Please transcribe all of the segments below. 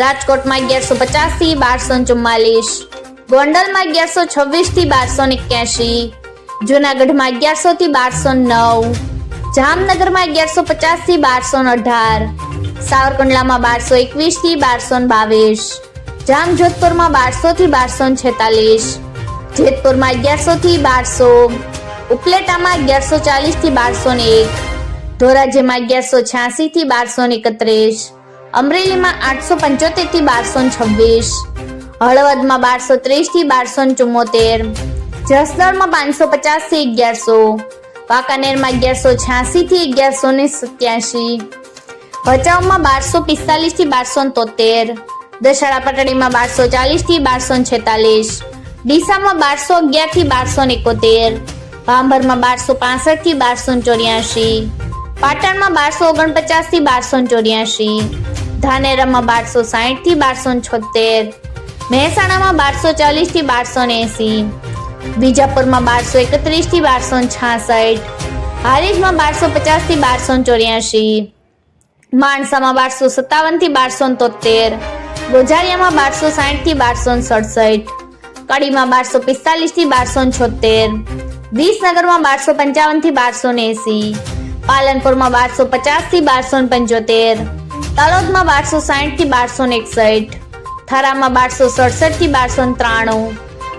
રાજકોટમાં અગિયારસો પચાસથી બારસો ચુમ્માલીસ, ગોંડલમાં અગિયારસો છવ્વીસથી બારસો એક્યાસી, જુનાગઢમાં અગિયારસો થી બારસો નવ, જામનગરમાં અગિયારસો પચાસથી બારસો અઢાર, સાવરકુંડલામાં બારસો એકવીસથી બારસો બાવીસ, જામજોધપુરમાં બારસો થી બારસો છેતાલીસ, જેતપુરમાં અગિયારસો થી બારસો, ઉપલેટામાં અગિયારસો ચાલીસથી બારસો એક, ધોરાજીમાં અગિયારસો છ્યાસી થી બારસો એકત્રીસ અમરેલીમાં આઠસો પંચોતેરથી બારસો છવ્વીસ. હળવદમાં બારસો ત્રીસથી બારસો ચુમ્મોતેર. જસદણમાં પાંચસો પચાસથી અગિયારસો. વાંકાનેરમાં અગિયારસો છ્યાસી થી અગિયારસો ને સત્યાસી. ભચાઉમાં બારસો પિસ્તાલીસથી બારસો તોતેર. દશાડા પટડીમાં બારસો ચાલીસથી બારસો છેતાલીસ. ડીસામાં બારસો અગિયારથી બારસો એકોતેર. ભાંભરમાં બારસો પાસઠથી બારસો ચોર્યાસી. પાટણમાં બારસો ઓગણપચાસથી બારસો ચોર્યાસી ધાનેરામાં બારસો સાહીઠથી બારસો છોતેર, મહેસાણામાં બારસો ચાલીસથી બારસો એસી, બીજાપુરમાં બારસો એકત્રીસથી બારસો છાસઠ, હારીજમાં બારસો પચાસથી બારસો ચોર્યાસી માણસામાં બારસો સત્તાવનથી બારસો તોતેર, ગોઝારિયામાં બારસો સાહીઠથી બારસો સડસઠ, કડીમાં બારસો પિસ્તાલીસથી બારસો છોતેર, વિસનગરમાં બારસો પંચાવનથી બારસો એસી પાલનપુરમાં બારસો પચાસથી બારસો પંચોતેર તળોદમાં બારસો સાઠથી બારસો એકસઠ, થરામાં બારસો સડસઠથી બારસો ત્રાણું,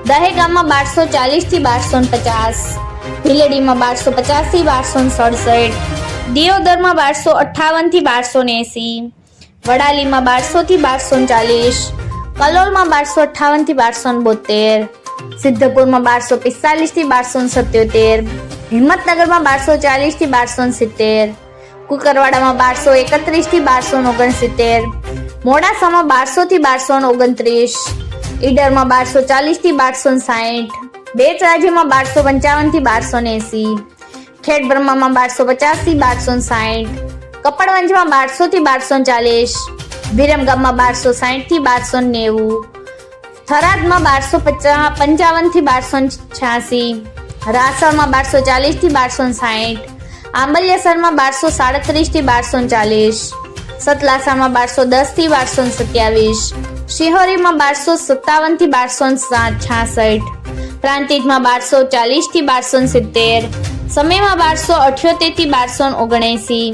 દહેગામમાં બારસો ચાલીસથી બારસો પચાસ, ભીલડીમાં બારસો પચાસથી બારસો સડસઠ, દિયોદરમાં બારસો અઠાવનથી બારસો એસી વડાલીમાં બારસો થી બારસો ચાલીસ, કલોલમાં બારસો અઠાવનથી બારસો બોતેર સિદ્ધપુરમાં બારસો પિસ્તાલીસથી બારસો સત્યોતેર, હિંમતનગરમાં બારસો ચાલીસથી બારસો સિત્તેર, કુકરવાડામાં બારસો એકત્રીસથી બારસો ઓગણસિત્તેર, મોડાસામાં બારસો થી બારસો ઓગણત્રીસ, ઈડરમાં બારસો ચાલીસથી બારસો સાઠ બેચ રાજ્યમાં બારસો પંચાવનથી બારસો એસી ખેડ બ્રહ્મામાં બારસો પચાસથી બારસો સાઠ કપડવંજમાં બારસો થી બારસો ચાલીસ, વિરમગામમાં બારસો સાઠથી બારસો નેવું થરાદમાં બારસો પંચાવનથી બારસો છ્યાસી, રાસણમાં બારસો ચાલીસથી બારસો સાઠ આંબલિયાસરમાં બારસો સાડત્રીસથી બારસો ચાલીસ, સતલાસામાં બારસો દસથી બારસો સત્યાવીસ, શિહોરીમાં બારસો સત્તાવનથી બારસો છાસઠ, પ્રાંતિજમાં બારસો ચાલીસથી બારસો સિત્તેર સમયમાં બારસો અઠ્યોતેરથી બારસો ઓગણએસી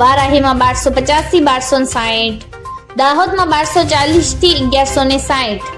વારાહીમાં બારસો પચાસથી બારસો સાઠ દાહોદમાં બારસો ચાલીસથી અગિયારસો ને સાઠ